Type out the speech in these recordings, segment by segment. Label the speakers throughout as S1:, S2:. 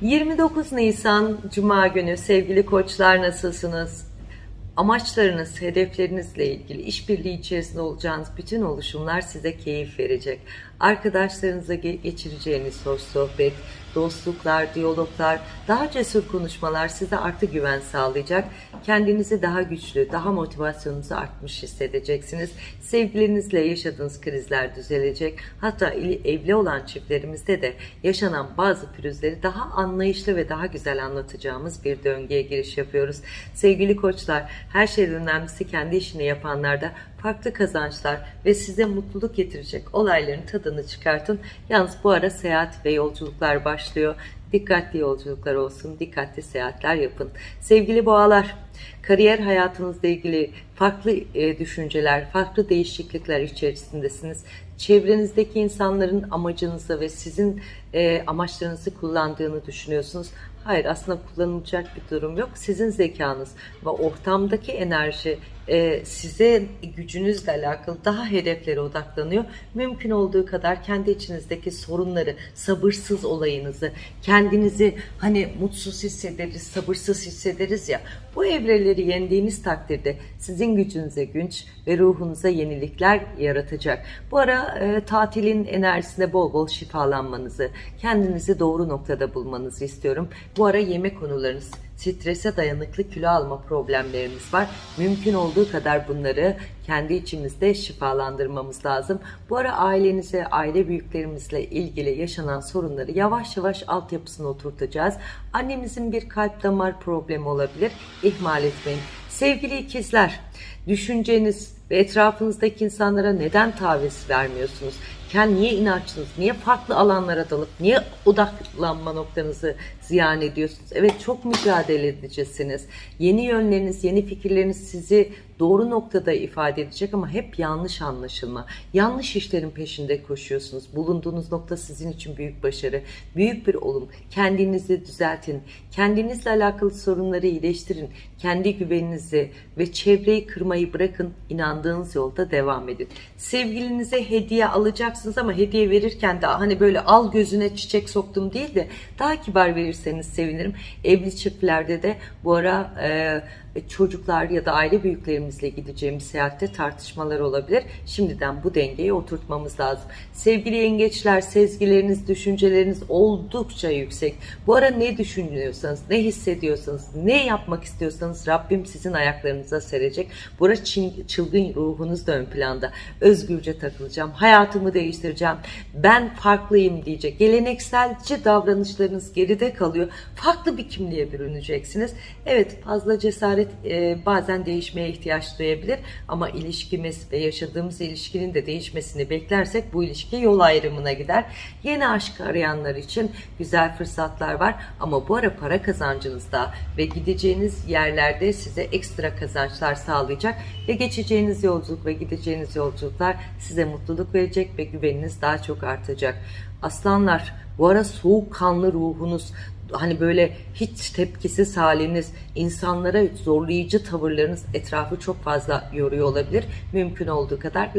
S1: 29 Nisan Cuma günü sevgili koçlar nasılsınız? Amaçlarınız, hedeflerinizle ilgili işbirliği içerisinde olacağınız bütün oluşumlar size keyif verecek. Arkadaşlarınıza ge- geçireceğiniz hoş sohbet, dostluklar, diyaloglar, daha cesur konuşmalar size artı güven sağlayacak. Kendinizi daha güçlü, daha motivasyonunuzu artmış hissedeceksiniz. Sevgilerinizle yaşadığınız krizler düzelecek. Hatta evli olan çiftlerimizde de yaşanan bazı pürüzleri daha anlayışlı ve daha güzel anlatacağımız bir döngüye giriş yapıyoruz. Sevgili koçlar, her şeyden önemlisi kendi işini yapanlarda farklı kazançlar ve size mutluluk getirecek olayların tadını çıkartın. Yalnız bu ara seyahat ve yolculuklar başlıyor. Dikkatli yolculuklar olsun, dikkatli seyahatler yapın. Sevgili boğalar, kariyer hayatınızla ilgili farklı e, düşünceler, farklı değişiklikler içerisindesiniz. Çevrenizdeki insanların amacınızı ve sizin e, amaçlarınızı kullandığını düşünüyorsunuz. Hayır aslında kullanılacak bir durum yok. Sizin zekanız ve ortamdaki enerji e, size gücünüzle alakalı daha hedeflere odaklanıyor. Mümkün olduğu kadar kendi içinizdeki sorunları, sabırsız olayınızı, kendinizi hani mutsuz hissederiz, sabırsız hissederiz ya. Bu evreleri yendiğiniz takdirde sizin gücünüze güç ve ruhunuza yenilikler yaratacak. Bu ara e, tatilin enerjisinde bol bol şifalanmanızı, kendinizi doğru noktada bulmanızı istiyorum. Bu ara yemek konularınız, strese dayanıklı kilo alma problemlerimiz var. Mümkün olduğu kadar bunları kendi içimizde şifalandırmamız lazım. Bu ara ailenize, aile büyüklerimizle ilgili yaşanan sorunları yavaş yavaş altyapısına oturtacağız. Annemizin bir kalp damar problemi olabilir. İhmal etmeyin. Sevgili ikizler, düşünceniz ve etrafınızdaki insanlara neden taviz vermiyorsunuz? Kendi niye inançsınız? Niye farklı alanlara dalıp, niye odaklanma noktanızı ziyan ediyorsunuz? Evet çok mücadele edicisiniz. Yeni yönleriniz, yeni fikirleriniz sizi doğru noktada ifade edecek ama hep yanlış anlaşılma. Yanlış işlerin peşinde koşuyorsunuz. Bulunduğunuz nokta sizin için büyük başarı, büyük bir olum. Kendinizi düzeltin. Kendinizle alakalı sorunları iyileştirin. Kendi güveninizi ve çevreyi kırmayı bırakın. İnandığınız yolda devam edin. Sevgilinize hediye alacaksınız ama hediye verirken de hani böyle al gözüne çiçek soktum değil de daha kibar verirseniz sevinirim. Evli çiftlerde de bu ara e, çocuklar ya da aile büyüklerimizle gideceğimiz seyahatte tartışmalar olabilir. Şimdiden bu dengeyi oturtmamız lazım. Sevgili yengeçler, sezgileriniz, düşünceleriniz oldukça yüksek. Bu ara ne düşünüyorsanız, ne hissediyorsanız, ne yapmak istiyorsanız Rabbim sizin ayaklarınıza serecek. Bu ara çin- çılgın ruhunuz da ön planda. Özgürce takılacağım, hayatımı değiştireceğim, ben farklıyım diyecek. Gelenekselci davranışlarınız geride kalıyor. Farklı bir kimliğe bürüneceksiniz. Evet fazla cesaret e, bazen değişmeye ihtiyaç duyabilir ama ilişkimiz ve yaşadığımız ilişkinin de değişmesini beklersek bu ilişki yol ayrımına gider. Yeni aşk arayanlar için güzel fırsatlar var ama bu ara para kazancınızda ve gideceğiniz yerlerde size ekstra kazançlar sağlayacak ve geçeceğiniz yolculuk ve gideceğiniz yolculuklar size mutluluk verecek ve güveniniz daha çok artacak. Aslanlar bu ara soğukkanlı ruhunuz hani böyle hiç tepkisiz haliniz, insanlara zorlayıcı tavırlarınız etrafı çok fazla yoruyor olabilir. Mümkün olduğu kadar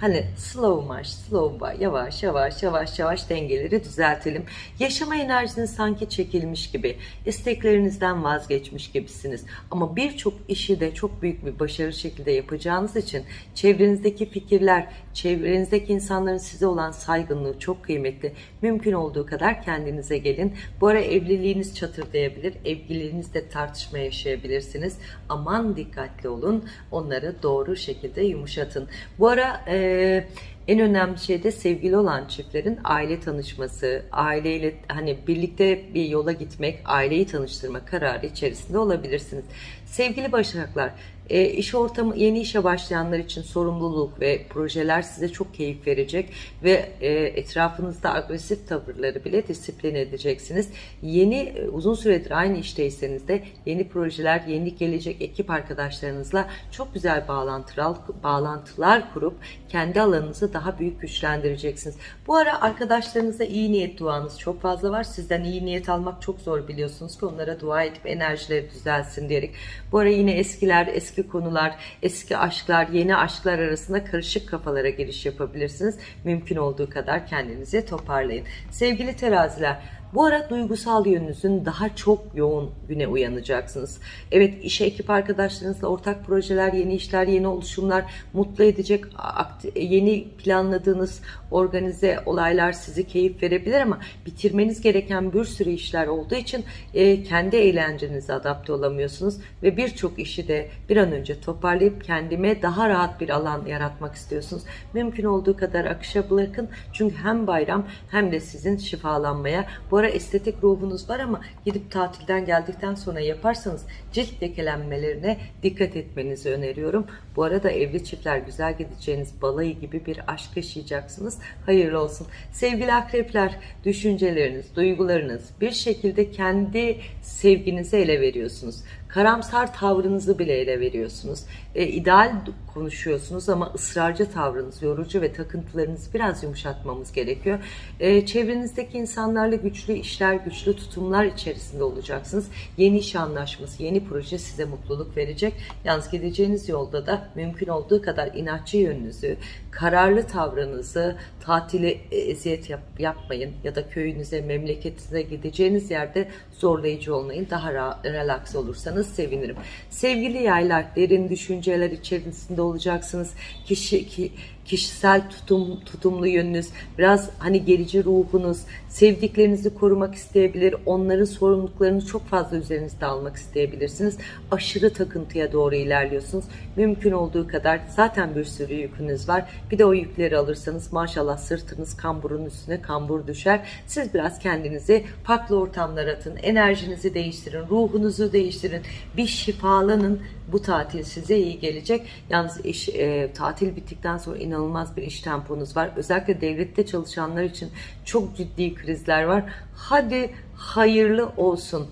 S1: hani slow march, slow by, yavaş yavaş yavaş yavaş dengeleri düzeltelim. Yaşama enerjiniz sanki çekilmiş gibi, isteklerinizden vazgeçmiş gibisiniz. Ama birçok işi de çok büyük bir başarılı şekilde yapacağınız için çevrenizdeki fikirler, çevrenizdeki insanların size olan saygınlığı çok kıymetli. Mümkün olduğu kadar kendinize gelin. Bu ara evliliğiniz çatırdayabilir, evliliğinizde tartışma yaşayabilirsiniz. Aman dikkatli olun, onları doğru şekilde yumuşatın. Bu ara eee en önemli şey de sevgili olan çiftlerin aile tanışması, aileyle hani birlikte bir yola gitmek, aileyi tanıştırma kararı içerisinde olabilirsiniz. Sevgili Başaklar, e, iş ortamı yeni işe başlayanlar için sorumluluk ve projeler size çok keyif verecek ve e, etrafınızda agresif tavırları bile disiplin edeceksiniz. Yeni e, uzun süredir aynı işteyseniz de yeni projeler, yeni gelecek ekip arkadaşlarınızla çok güzel bağlantılar, bağlantılar kurup kendi alanınızı daha büyük güçlendireceksiniz. Bu ara arkadaşlarınıza iyi niyet duanız çok fazla var. Sizden iyi niyet almak çok zor biliyorsunuz ki onlara dua edip enerjileri düzelsin diyerek. Bu ara yine eskiler, eski konular, eski aşklar, yeni aşklar arasında karışık kafalara giriş yapabilirsiniz. Mümkün olduğu kadar kendinizi toparlayın. Sevgili teraziler, Bu ara duygusal yönünüzün daha çok yoğun güne uyanacaksınız. Evet iş ekip arkadaşlarınızla ortak projeler, yeni işler, yeni oluşumlar, mutlu edecek akti- yeni planladığınız organize olaylar sizi keyif verebilir ama bitirmeniz gereken bir sürü işler olduğu için e, kendi eğlencenize adapte olamıyorsunuz ve birçok işi de bir an önce toparlayıp kendime daha rahat bir alan yaratmak istiyorsunuz. Mümkün olduğu kadar akışa bırakın çünkü hem bayram hem de sizin şifalanmaya bu ara estetik ruhunuz var ama gidip tatilden geldikten sonra yaparsanız cilt lekelenmelerine dikkat etmenizi öneriyorum. Bu arada evli çiftler güzel gideceğiniz balayı gibi bir aşk yaşayacaksınız. Hayırlı olsun. Sevgili akrepler, düşünceleriniz, duygularınız bir şekilde kendi sevginizi ele veriyorsunuz. Karamsar tavrınızı bile ele veriyorsunuz. E, ideal konuşuyorsunuz ama ısrarcı tavrınız, yorucu ve takıntılarınızı biraz yumuşatmamız gerekiyor. E, çevrenizdeki insanlarla güçlü işler, güçlü tutumlar içerisinde olacaksınız. Yeni iş anlaşması, yeni proje size mutluluk verecek. Yalnız gideceğiniz yolda da mümkün olduğu kadar inatçı yönünüzü, kararlı tavrınızı, tatile e, eziyet yap- yapmayın ya da köyünüze, memleketinize gideceğiniz yerde zorlayıcı olmayın. Daha relax olursanız sevinirim. Sevgili yaylar, derin düşünceler içerisinde olacaksınız. Kişi ki, kişisel tutum tutumlu yönünüz, biraz hani gerici ruhunuz, sevdiklerinizi korumak isteyebilir, onların sorumluluklarını çok fazla üzerinizde almak isteyebilirsiniz. Aşırı takıntıya doğru ilerliyorsunuz. Mümkün olduğu kadar zaten bir sürü yükünüz var. Bir de o yükleri alırsanız maşallah sırtınız kamburun üstüne kambur düşer. Siz biraz kendinizi farklı ortamlara atın, enerjinizi değiştirin, ruhunuzu değiştirin, bir şifalanın. Bu tatil size iyi gelecek. Yalnız iş, e, tatil bittikten sonra inanılmaz bir iş temponuz var. Özellikle devlette çalışanlar için çok ciddi krizler var. Hadi hayırlı olsun.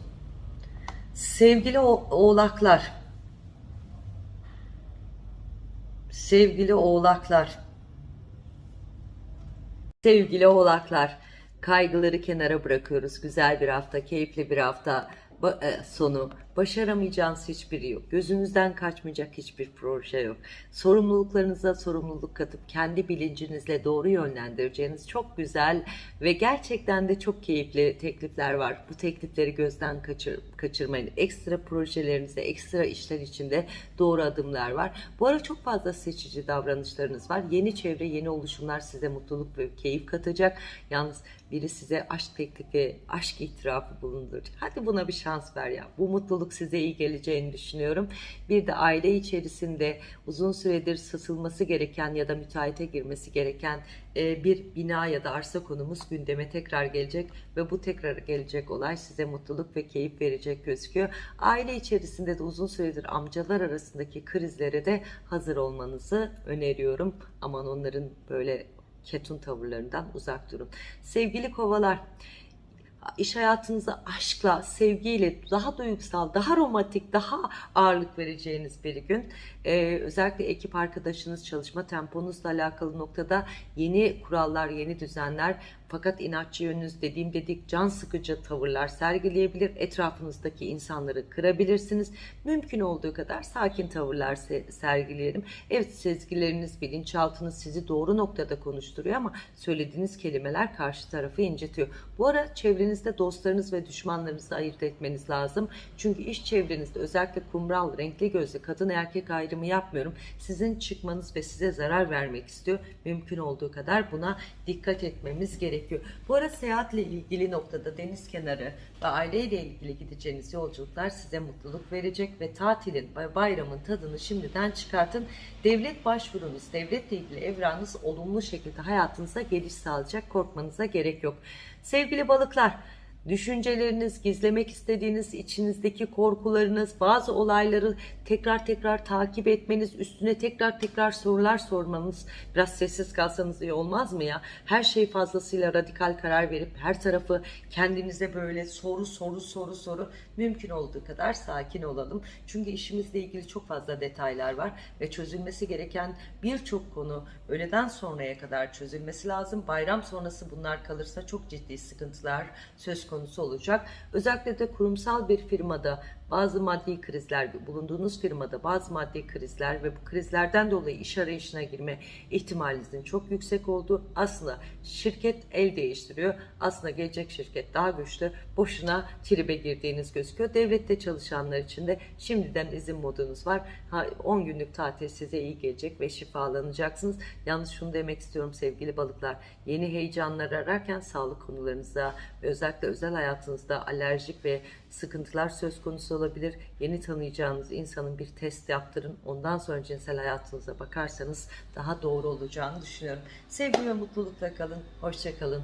S1: Sevgili oğlaklar, sevgili oğlaklar, sevgili oğlaklar, kaygıları kenara bırakıyoruz. Güzel bir hafta, keyifli bir hafta e, sonu. Başaramayacağınız hiçbiri yok. Gözünüzden kaçmayacak hiçbir proje yok. Sorumluluklarınıza sorumluluk katıp kendi bilincinizle doğru yönlendireceğiniz çok güzel ve gerçekten de çok keyifli teklifler var. Bu teklifleri gözden kaçır, kaçırmayın. Ekstra projelerinize, ekstra işler içinde doğru adımlar var. Bu ara çok fazla seçici davranışlarınız var. Yeni çevre, yeni oluşumlar size mutluluk ve keyif katacak. Yalnız biri size aşk teklifi, aşk itirafı bulunduracak. Hadi buna bir şans ver ya. Bu mutluluk size iyi geleceğini düşünüyorum. Bir de aile içerisinde uzun süredir satılması gereken ya da müteahhite girmesi gereken e, bir bina ya da arsa konumuz gündeme tekrar gelecek ve bu tekrar gelecek olay size mutluluk ve keyif verecek gözüküyor. Aile içerisinde de uzun süredir amcalar arasındaki krizlere de hazır olmanızı öneriyorum. Aman onların böyle ketun tavırlarından uzak durun. Sevgili kovalar, iş hayatınıza aşkla, sevgiyle, daha duygusal, daha romantik, daha ağırlık vereceğiniz bir gün. Ee, özellikle ekip arkadaşınız, çalışma temponuzla alakalı noktada yeni kurallar, yeni düzenler fakat inatçı yönünüz dediğim dedik can sıkıcı tavırlar sergileyebilir. Etrafınızdaki insanları kırabilirsiniz. Mümkün olduğu kadar sakin tavırlar se- sergileyelim. Evet sezgileriniz, bilinçaltınız sizi doğru noktada konuşturuyor ama söylediğiniz kelimeler karşı tarafı incitiyor. Bu ara çevrenizde dostlarınız ve düşmanlarınızı ayırt etmeniz lazım. Çünkü iş çevrenizde özellikle kumral, renkli gözlü, kadın erkek ayrımı yapmıyorum. Sizin çıkmanız ve size zarar vermek istiyor. Mümkün olduğu kadar buna dikkat etmemiz gerekiyor. Bu ara seyahatle ilgili noktada deniz kenarı ve aileyle ilgili gideceğiniz yolculuklar size mutluluk verecek ve tatilin, bay- bayramın tadını şimdiden çıkartın. Devlet başvurunuz, devletle ilgili evranınız olumlu şekilde hayatınıza geliş sağlayacak. Korkmanıza gerek yok. Sevgili balıklar, Düşünceleriniz, gizlemek istediğiniz içinizdeki korkularınız, bazı olayları tekrar tekrar takip etmeniz, üstüne tekrar tekrar sorular sormanız, biraz sessiz kalsanız iyi olmaz mı ya? Her şey fazlasıyla radikal karar verip her tarafı kendinize böyle soru soru soru soru mümkün olduğu kadar sakin olalım. Çünkü işimizle ilgili çok fazla detaylar var ve çözülmesi gereken birçok konu öğleden sonraya kadar çözülmesi lazım. Bayram sonrası bunlar kalırsa çok ciddi sıkıntılar söz konusu konusu olacak. Özellikle de kurumsal bir firmada bazı maddi krizler, bulunduğunuz firmada bazı maddi krizler ve bu krizlerden dolayı iş arayışına girme ihtimalinizin çok yüksek olduğu aslında şirket el değiştiriyor. Aslında gelecek şirket daha güçlü. Boşuna tribe girdiğiniz gözüküyor. Devlette çalışanlar için de şimdiden izin modunuz var. Ha, 10 günlük tatil size iyi gelecek ve şifalanacaksınız. Yalnız şunu demek istiyorum sevgili balıklar. Yeni heyecanlar ararken sağlık konularınızda özellikle özel hayatınızda alerjik ve sıkıntılar söz konusu olabilir. Yeni tanıyacağınız insanın bir test yaptırın. Ondan sonra cinsel hayatınıza bakarsanız daha doğru olacağını düşünüyorum. Sevgi ve mutlulukla kalın. Hoşça kalın.